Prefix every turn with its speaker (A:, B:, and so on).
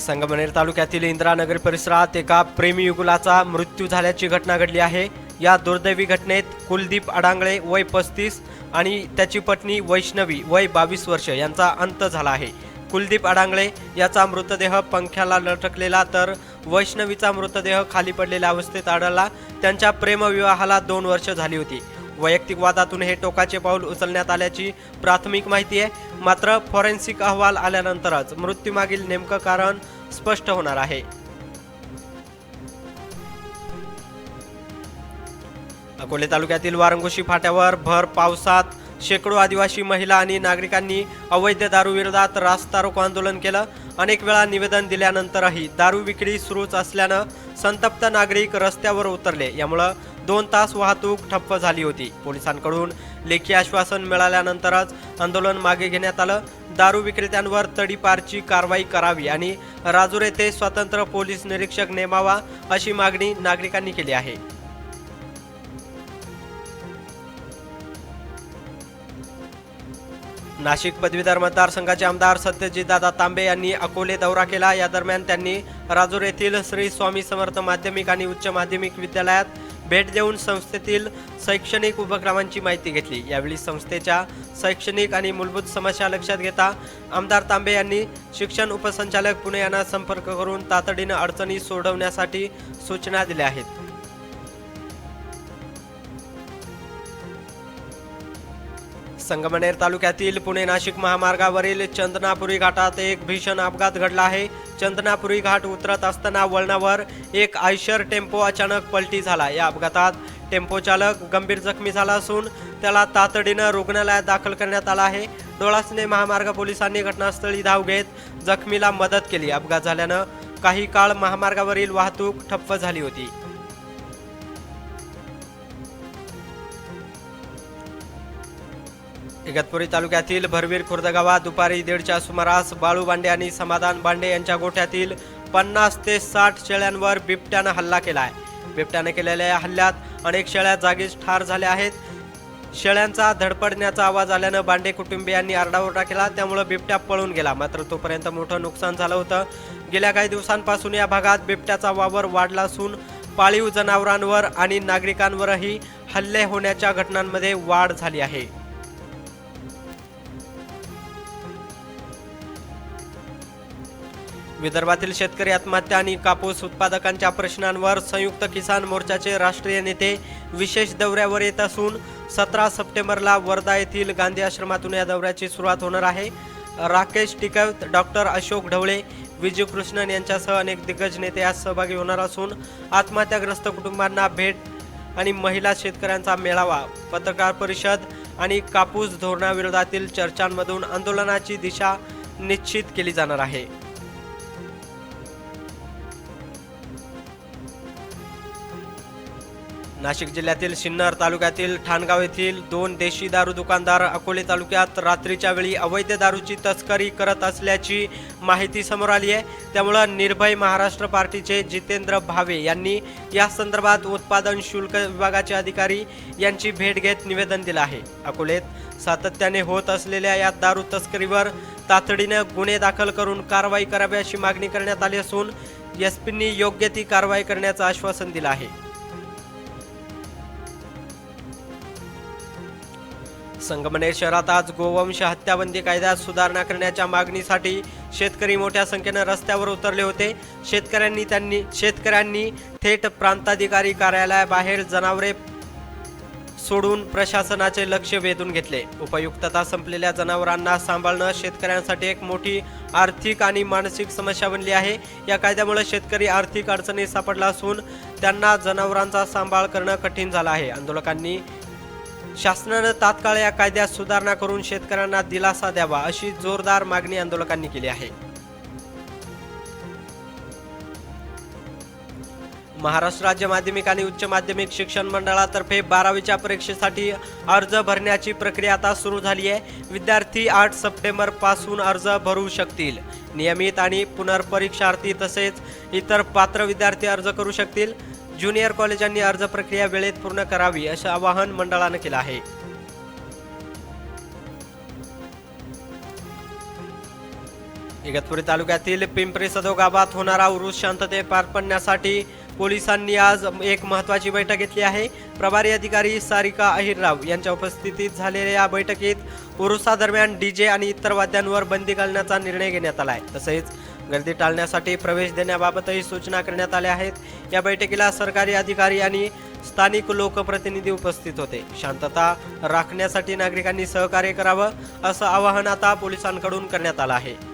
A: संगमनेर तालुक्यातील इंद्रानगर परिसरात एका प्रेमीयुगुलाचा मृत्यू झाल्याची घटना घडली आहे. या दुर्दैवी घटनेत कुलदीप अडांगळे वय पस्तीस आणि त्याची पत्नी वैष्णवी वय बावीस वर्ष यांचा अंत झाला आहे. कुलदीप अडांगळे याचा मृतदेह पंख्याला लटकलेला तर वैष्णवीचा मृतदेह खाली पडलेल्या अवस्थेत आढळला. त्यांच्या प्रेमविवाहाला दोन वर्ष झाली होती. वैयक्तिक वादातून हे टोकाचे पाऊल उचलण्यात आल्याची प्राथमिक माहिती आहे. मात्र फॉरेन्सिक अहवाल आल्यानंतरच मृत्यूमागील नेमकं कारण स्पष्ट होणार आहे. अकोले तालुक्यातील वारंगोशी फाट्यावर भर पावसात शेकडो आदिवासी महिला आणि नागरिकांनी अवैध दारू विरोधात रास्ता रोको आंदोलन केलं. अनेक वेळा निवेदन दिल्यानंतरही दारू विक्री सुरूच असल्यानं संतप्त नागरिक रस्त्यावर उतरले. यामुळं दोन तास वाहतूक ठप्प झाली होती. पोलिसांकडून लेखी आश्वासन मिळाल्यानंतरच आंदोलन मागे घेण्यात आलं. दारू विक्रेत्यांवर तडीपारची कारवाई करावी आणि राजूर येथे स्वतंत्र पोलीस निरीक्षक नेमावा अशी मागणी नागरिकांनी केली आहे. नाशिक पदवीधर मतदारसंघाचे आमदार सत्यजितदादा तांबे यांनी अकोले दौरा केला. या दरम्यान त्यांनी राजूर येथील श्री स्वामी समर्थ माध्यमिक आणि उच्च माध्यमिक विद्यालयात भेट देऊन संस्थेतील शैक्षणिक उपक्रमांची माहिती घेतली. यावेळी संस्थेच्या शैक्षणिक आणि मूलभूत समस्या लक्षात घेता आमदार तांबे यांनी शिक्षण उपसंचालक पुणे यांना संपर्क करून तातडीनं अडचणी सोडवण्यासाठी सूचना दिल्या आहेत. संगमनेर तालुक्यातील पुणे नाशिक महामार्गावरील चंदनापुरी घाटात एक भीषण अपघात घडला आहे. चंदनापुरी घाट उतरत असताना वळणावर एक आयशर टेम्पो अचानक पलटी झाला. या अपघातात टेम्पो चालक गंभीर जखमी झाला असून त्याला तातडीनं रुग्णालयात दाखल करण्यात आला आहे. डोळासने महामार्ग पोलिसांनी घटनास्थळी धाव घेत जखमीला मदत केली. अपघात झाल्यानं काही काळ महामार्गावरील वाहतूक ठप्प झाली होती. इगतपुरी तालुक्यातील भरवीर खुर्द गावात दुपारी दीडच्या सुमारास बाळू बांडे आणि समाधान बांडे यांच्या गोठ्यातील पन्नास ते साठ शेळ्यांवर बिबट्यानं हल्ला केला आहे बिबट्याने केलेल्या या हल्ल्यात अनेक शेळ्या जागीच ठार झाल्या आहेत. शेळ्यांचा धडपडण्याचा आवाज आल्यानं बांडे कुटुंबियांनी आरडाओरडा केला. त्यामुळे बिबट्या पळून गेला. मात्र तोपर्यंत मोठं नुकसान झालं होतं. गेल्या काही दिवसांपासून या भागात बिबट्याचा वावर वाढला असून पाळीव जनावरांवर आणि नागरिकांवरही हल्ले होण्याच्या घटनांमध्ये वाढ झाली आहे. विदर्भातील शेतकरी आत्महत्या आणि कापूस उत्पादकांच्या प्रश्नांवर संयुक्त किसान मोर्चाचे राष्ट्रीय नेते विशेष दौऱ्यावर येत असून सतरा सप्टेंबरला वर्धा येथील गांधी आश्रमातून या दौऱ्याची सुरुवात होणार आहे. राकेश टिकवत डॉक्टर अशोक ढवळे विजयकृष्णन यांच्यासह अनेक दिग्गज नेते यात सहभागी होणार असून आत्महत्याग्रस्त कुटुंबांना भेट आणि महिला शेतकऱ्यांचा मेळावा पत्रकार परिषद आणि कापूस धोरणाविरोधातील चर्चांमधून आंदोलनाची दिशा निश्चित केली जाणार आहे. नाशिक जिल्ह्यातील सिन्नर तालुक्यातील ठाणगाव येथील दोन देशी दारू दुकानदार अकोले तालुक्यात रात्रीच्या वेळी अवैध दारूची तस्करी करत असल्याची माहिती समोर आली आहे. त्यामुळं निर्भय महाराष्ट्र पार्टीचे जितेंद्र भावे यांनी या संदर्भात उत्पादन शुल्क विभागाचे अधिकारी यांची भेट घेत निवेदन दिलं आहे. अकोलेत सातत्याने होत असलेल्या या दारू तस्करीवर तातडीनं गुन्हे दाखल करून कारवाई करावी अशी मागणी करण्यात आली असून एस पींनी योग्य ती कारवाई करण्याचं आश्वासन दिलं आहे. संगमनेर शहरात आज गोवंश हत्याबंदी कायद्यात सुधारणा करण्याच्या मागणीसाठी शेतकरी मोठ्या संख्येनं रस्त्यावर उतरले होते. शेतकऱ्यांनी त्यांनी शेतकऱ्यांनी थेट प्रांताधिकारी कार्यालयाबाहेर जनावरे सोडून प्रशासनाचे लक्ष वेधून घेतले. उपयुक्तता संपलेल्या जनावरांना सांभाळणं शेतकऱ्यांसाठी एक मोठी आर्थिक आणि मानसिक समस्या बनली आहे. या कायद्यामुळे शेतकरी आर्थिक अडचणीत सापडला असून त्यांना जनावरांचा सांभाळ करणं कठीण झालं आहे. आंदोलकांनी शासनानं तात्काळ या कायद्यात सुधारणा करून शेतकऱ्यांना दिलासा द्यावा अशी जोरदार मागणी आंदोलकांनी केली आहे. महाराष्ट्र राज्य माध्यमिक आणि उच्च माध्यमिक शिक्षण मंडळातर्फे बारावीच्या परीक्षेसाठी अर्ज भरण्याची प्रक्रिया आता सुरू झाली आहे. विद्यार्थी आठ सप्टेंबरपासून अर्ज भरू शकतील. नियमित आणि पुनर्परीक्षार्थी तसेच इतर पात्र विद्यार्थी अर्ज करू शकतील. ज्युनियर कॉलेजांनी अर्ज प्रक्रिया वेळेत पूर्ण करावी असं आवाहन मंडळानं केलं आहे. इगतपुरी तालुक्यातील पिंपरी सदो गावात होणारा उरुस शांतते पार पडण्यासाठी पोलिसांनी आज एक महत्त्वाची बैठक घेतली आहे. प्रभारी अधिकारी सारिका अहिरराव यांच्या उपस्थितीत झालेल्या या बैठकीत उरुसादरम्यान डीजे आणि इतर वाद्यांवर बंदी घालण्याचा निर्णय घेण्यात आला आहे तसेच गर्दी टाळण्यासाठी प्रवेश देण्याबाबतही सूचना करण्यात आल्या आहेत. या बैठकीला सरकारी अधिकारी आणि स्थानिक लोकप्रतिनिधी उपस्थित होते. शांतता राखण्यासाठी नागरिकांनी सहकार्य करावं असं आवाहन आता पोलिसांकडून करण्यात आलं आहे.